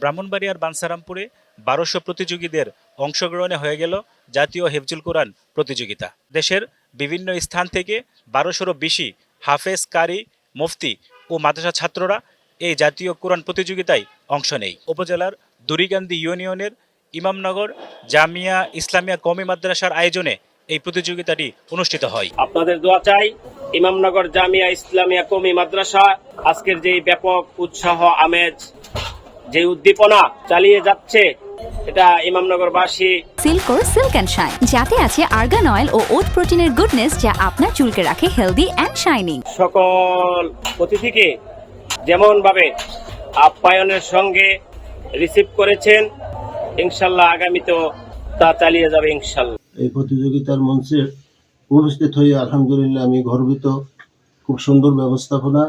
ব্রাহ্মণবাড়িয়ার বানসারামপুরে বারোশো প্রতিযোগীদের অংশগ্রহণে হয়ে গেল জাতীয় হেফজুল কোরআন প্রতিযোগিতা। দেশের বিভিন্ন স্থান থেকে বারোশোরও বেশি হাফেজ, কারি, মুফতি ও মাদ্রাসা ছাত্ররা এই জাতীয় কোরআন প্রতিযোগিতায় অংশ নেয়। উপজেলার দুরিকান্দি ইউনিয়নের ইমামনগর জামিয়া ইসলামিয়া কমি মাদ্রাসার আয়োজনে এই প্রতিযোগিতাটি অনুষ্ঠিত হয়। আপনাদের দোয়া চাই ইমামনগর জামিয়া ইসলামিয়া কমি মাদ্রাসা আজকের যে ব্যাপক উৎসাহ, আমেজ যে উদ্দীপনা চালিয়ে যাচ্ছে এটা ইমামনগরবাসী সিল্কোর সিল্ক অ্যান্ড শাইন যাতে আছে আর্গান অয়েল ও ওট প্রোটিনের গুডনেস যা আপনার চুলকে রাখে হেলদি অ্যান্ড শাইনিং সকল অতিথিকে যেমন ভাবে আপ্যায়নের সঙ্গে রিসিভ করেছেন ইনশাল্লাহ আগামীতেও তা চালিয়ে যাবে ইনশাল্লাহ। এই প্রতিযোগিতার মঞ্চে উপস্থিত হয়ে আলহামদুলিল্লাহ আমি গর্বিত। খুব সুন্দর ব্যবস্থাপনা।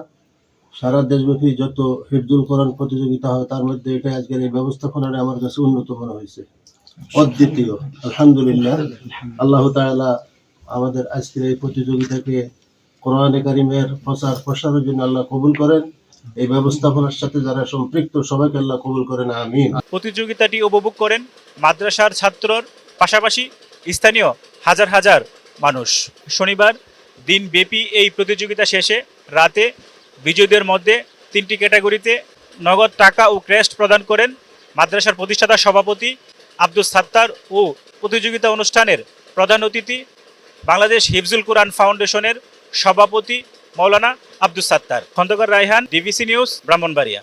সারা দেশব্যাপী যত হিফজুল কোরআন প্রতিযোগিতা হয়, তার মধ্যে এটা আজকের এই ব্যবস্থাপনাটা আমার কাছে উন্নত মনে হয়েছে। অদ্বিতীয়, আলহামদুলিল্লাহ। আল্লাহ তাআলা আমাদের আজকের এই প্রতিযোগিতাকে কোরআনে কারিমের প্রচার প্রসারের জন্য আল্লাহ কবুল করেন। এই ব্যবস্থাপনার সাথে যারা সম্পৃক্ত, সবাইকে আল্লাহ কবুল করেন, আমিন। প্রতিযোগিতাটি উপভোগ করেন মাদ্রাসার ছাত্রর পাশাপাশি স্থানীয় হাজার হাজার মানুষ। শনিবার দিনব্যাপী এই প্রতিযোগিতা শেষে রাতে বিজয়ীদের মধ্যে তিনটি ক্যাটাগরিতে নগদ টাকা ও ক্রেস্ট প্রদান করেন মাদ্রাসার প্রতিষ্ঠাতা সভাপতি আব্দুল সাত্তার ও প্রতিযোগিতা অনুষ্ঠানের প্রধান অতিথি বাংলাদেশ হিফজুল কোরআন ফাউন্ডেশনের সভাপতি মৌলানা Abdul Sattar. Khandakar Raihan, DBC news, Brahmanbaria.